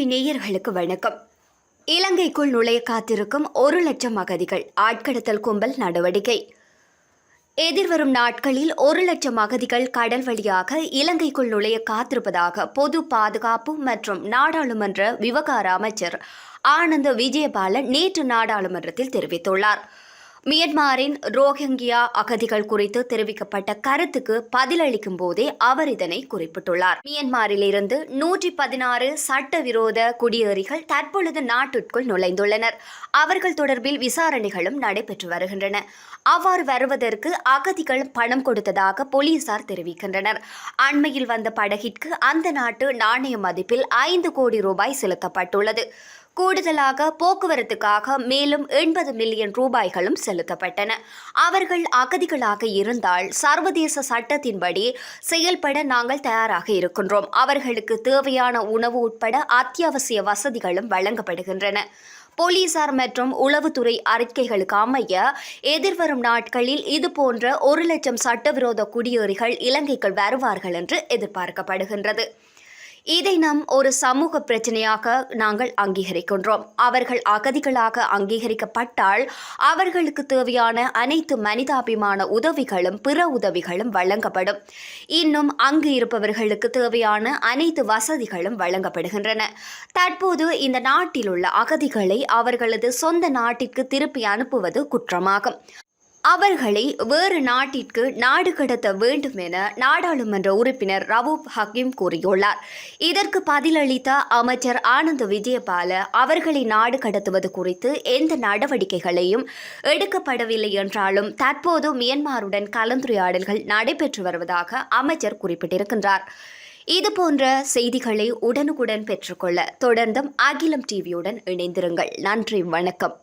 TV நேயர்களுக்கு வணக்கம். இலங்கைக்குள் நுழைய காத்திருக்கும் ஒரு லட்சம் அகதிகள் ஆட்கடத்தல் கும்பல் நடவடிக்கை. எதிர்வரும் நாட்களில் ஒரு லட்சம் அகதிகள் கடல் வழியாக இலங்கைக்குள் நுழைய காத்திருப்பதாக பொது பாதுகாப்பு மற்றும் நாடாளுமன்ற விவகார அமைச்சர் ஆனந்த விஜயபாலன் நேற்று நாடாளுமன்றத்தில் தெரிவித்துள்ளார். மியன்மாரின் ரோஹிங்கியா அகதிகள் குறித்து தெரிவிக்கப்பட்ட கருத்துக்கு பதிலளிக்கும் போதே அவர் இதனை குறிப்பிட்டுள்ளார். மியன்மாரிலிருந்து நூற்றி பதினாறு சட்டவிரோத குடியேறிகள் தற்பொழுது நாட்டிற்குள் நுழைந்துள்ளனர். அவர்கள் தொடர்பில் விசாரணைகளும் நடைபெற்று வருகின்றன. அவ்வாறு வருவதற்கு அகதிகள் பணம் கொடுத்ததாக போலீசார் தெரிவிக்கின்றனர். அண்மையில் வந்த படகிற்கு அந்த நாட்டு நாணய மதிப்பில் ஐந்து கோடி ரூபாய் செலுத்தப்பட்டுள்ளது. கூடுதலாக போக்குவரத்துக்காக மேலும் எண்பது மில்லியன் ரூபாய்களும் செலுத்தப்பட்டன. அவர்கள் அகதிகளாக இருந்தால் சர்வதேச சட்டத்தின்படி செயல்பட நாங்கள் தயாராக இருக்கின்றோம். அவர்களுக்கு தேவையான உணவு உட்பட அத்தியாவசிய வசதிகளும் வழங்கப்படுகின்றன. போலீசார் மற்றும் உளவுத்துறை அறிக்கைகளுக்கு அமைய எதிர்வரும் நாட்களில் இதுபோன்ற ஒரு லட்சம் சட்டவிரோத குடியேறிகள் இலங்கைக்குள் வருவார்கள் என்று எதிர்பார்க்கப்படுகின்றது. இதை நம் ஒரு சமூக பிரச்சனையாக நாங்கள் அங்கீகரிக்கின்றோம். அவர்கள் அகதிகளாக அங்கீகரிக்கப்பட்டால் அவர்களுக்கு தேவையான அனைத்து மனிதாபிமான உதவிகளும் பிற உதவிகளும் வழங்கப்படும். இன்னும் அங்கு இருப்பவர்களுக்கு தேவையான அனைத்து வசதிகளும் வழங்கப்படுகின்றன. தற்போது இந்த நாட்டில் உள்ள அகதிகளை அவர்களது சொந்த நாட்டிற்கு திருப்பி அனுப்புவது குற்றமாகும். அவர்களை வேறு நாட்டிற்கு நாடு கடத்த வேண்டும் என நாடாளுமன்ற உறுப்பினர் ரவூப் ஹக்கீம் கூறியுள்ளார். இதற்கு பதிலளித்த அமைச்சர் ஆனந்த் விஜயபால அவர்களை நாடு கடத்துவது குறித்து எந்த நடவடிக்கைகளையும் எடுக்கப்படவில்லை என்றாலும் தற்போது மியன்மாருடன் கலந்துரையாடல்கள் நடைபெற்று வருவதாக அமைச்சர் குறிப்பிட்டிருக்கின்றார். இதுபோன்ற செய்திகளை உடனுக்குடன் பெற்றுக்கொள்ள தொடர்ந்தும் அகிலம் டிவியுடன் இணைந்திருங்கள். நன்றி வணக்கம்.